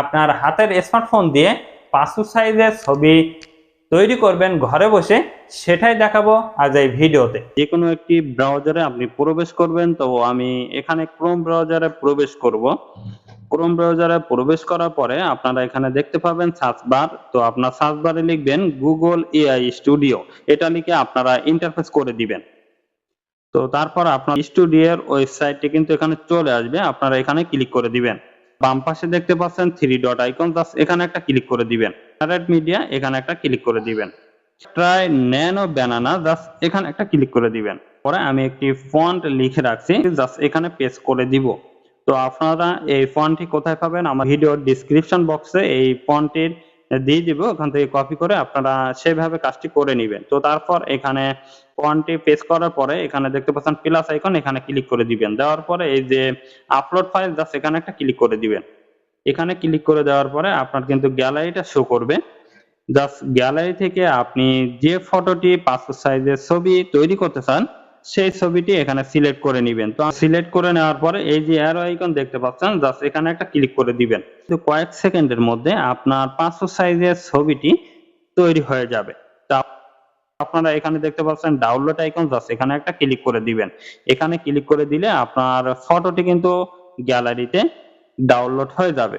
আপনার হাতের স্মার্টফোন দিয়ে পাসপোর্ট সাইজের ছবি তৈরি করবেন ঘরে বসে, সেটাই দেখাবো আজ এই ভিডিওতে। যে কোনো একটি ব্রাউজারে আপনি প্রবেশ করবেন, তো আমি এখানে ক্রোম ব্রাউজারে প্রবেশ করব। ক্রোম ব্রাউজারে প্রবেশ করার পরে আপনারা এখানে দেখতে পাবেন সার্চ বার তো আপনার সার্চ বারে লিখবেন গুগল এআই স্টুডিও এটা লিখে আপনারা ইন্টারফেস করে দিবেন। তো তারপর আপনার স্টুডিওর ওয়েবসাইটটি কিন্তু এখানে চলে আসবে, আপনারা এখানে ক্লিক করে দিবেন। বাম পাশে দেখতে পাচ্ছেন থ্রি ডট আইকন এখানে একটা ক্লিক করে দিবেন। রেড মিডিয়া এখানে একটা ক্লিক করে দিবেন। ট্রাই ন্যানো ব্যানানা জাস্ট এখানে একটা ক্লিক করে দিবেন। পরে আমি একটি ফন্ট লিখে রাখছি জাস্ট এখানে পেস্ট করে দিব। তো আপনারা এই ফন্টটি কোথায় পাবেন? আমার ভিডিওর ডিসক্রিপশন বক্সে এই ফন্টটির দিয়ে দিব, ওখান থেকে কপি করে আপনারা সেভাবে কাজটি করে নেবেন। তো তারপর এখানে ফন্টটি পেস্ট করার পরে এখানে দেখতে পাচ্ছেন প্লাস আইকন এখানে ক্লিক করে দিবেন। দেওয়ার পরে এই যে আপলোড ফাইল জাস্ট এখানে একটা ক্লিক করে দিবেন। এখানে ক্লিক করে দেওয়ার পরে আপনার কিন্তু গ্যালারিটা শো করবে। জাস্ট গ্যালারি থেকে আপনি যে ফটোটি পাসপোর্ট সাইজের ছবি তৈরি করতে চান সেই ছবিটি এখানে সিলেক্ট করে নেবেন। তো সিলেক্ট করে নেওয়ার পরে এই যে অ্যারো আইকন দেখতে পাচ্ছেন জাস্ট এখানে একটা ক্লিক করে দিবেন। কয়েক সেকেন্ডের মধ্যে আপনার পাসপোর্ট সাইজের ছবিটি তৈরি হয়ে যাবে। আপনারা এখানে দেখতে পাচ্ছেন ডাউনলোড আইকন জাস্ট এখানে একটা ক্লিক করে দিবেন। এখানে ক্লিক করে দিলে আপনার ফটোটি কিন্তু গ্যালারিতে ডাউনলোড হয়ে যাবে।